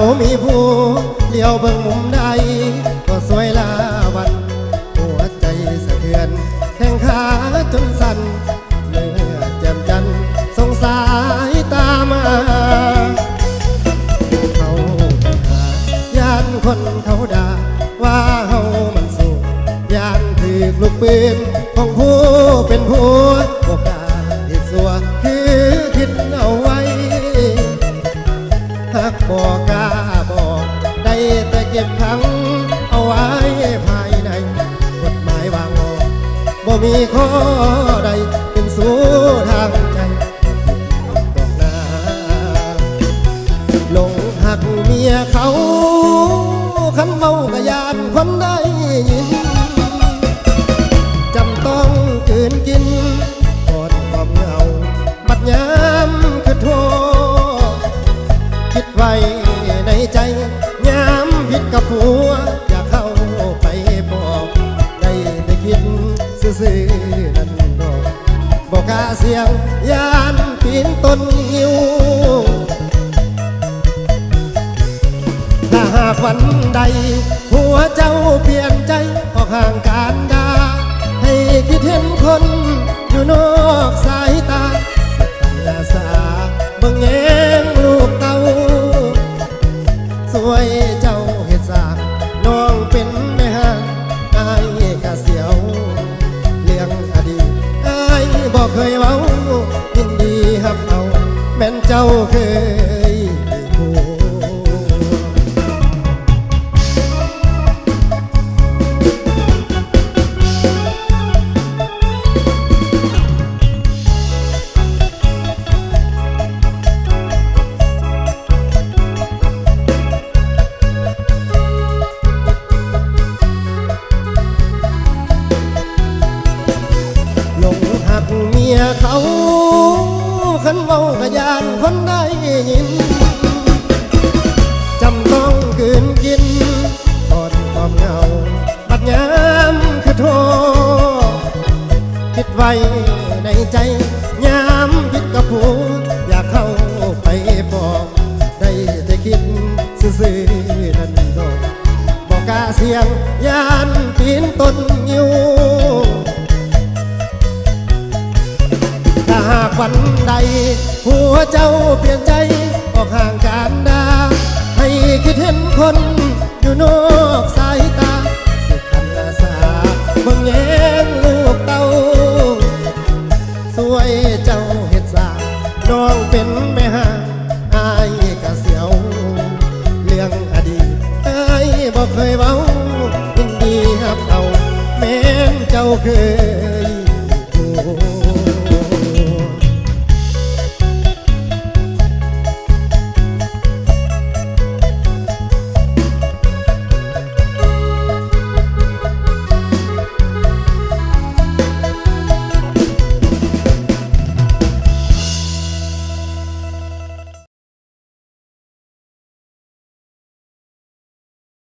ามีผู้เลี้ยวเบิ่งมุมใดก็สวยลาวันหัวใจสะเทือนแข้งขาจนสั่นเนื่อแจ่มจันสงสายตามาเขาหาย่านคนเขาด่าว่าเขามันสูงย่านถือลูกปืนของผู้เป็นผู้ ได้แต่เก็บขังเอาไว้ภายในกฎหมายวางออกบ่มีข้อใดเป็นสู้ทางใจตอกหน้าหลงหักเมียเขาคันเมากระยานคนได กับผัวอยากเข้าไปบอกได้แต่คิดซื่อๆนั่นดอกบอกก้าเสียงยานปีนต้นงิ้วถ้าหากวันใดหัวเจ้าเปลี่ยนใจออกห่างการดาให้คิดเห็นคนอยู่นอกสายตา แม่นเจ้าเคย เมากะยานคนได้ยินจำต้องกืนกินทอนความเหงาบัดยามคือโทษคิดไว้ในใจยามคิดกับผู้อยากเข้าไปบอกได้แต่คิดซื่อๆนั่นโดบอกกาเสียงยานปีนต้นงิ้ว วันใด หัวเจ้าเปลี่ยนใจออกห่างการดา ให้คิดเห็นคนอยู่นอกสายตาสิคันอาสาเบิ่งแยงลูกเต้า สวยเจ้าเฮ็ดสาน้องเป็นแม่ห้างอายกะเสียว เรื่องอดีตอายบอกเคยเว้ายินดีครับเอาแม้นเจ้าเคย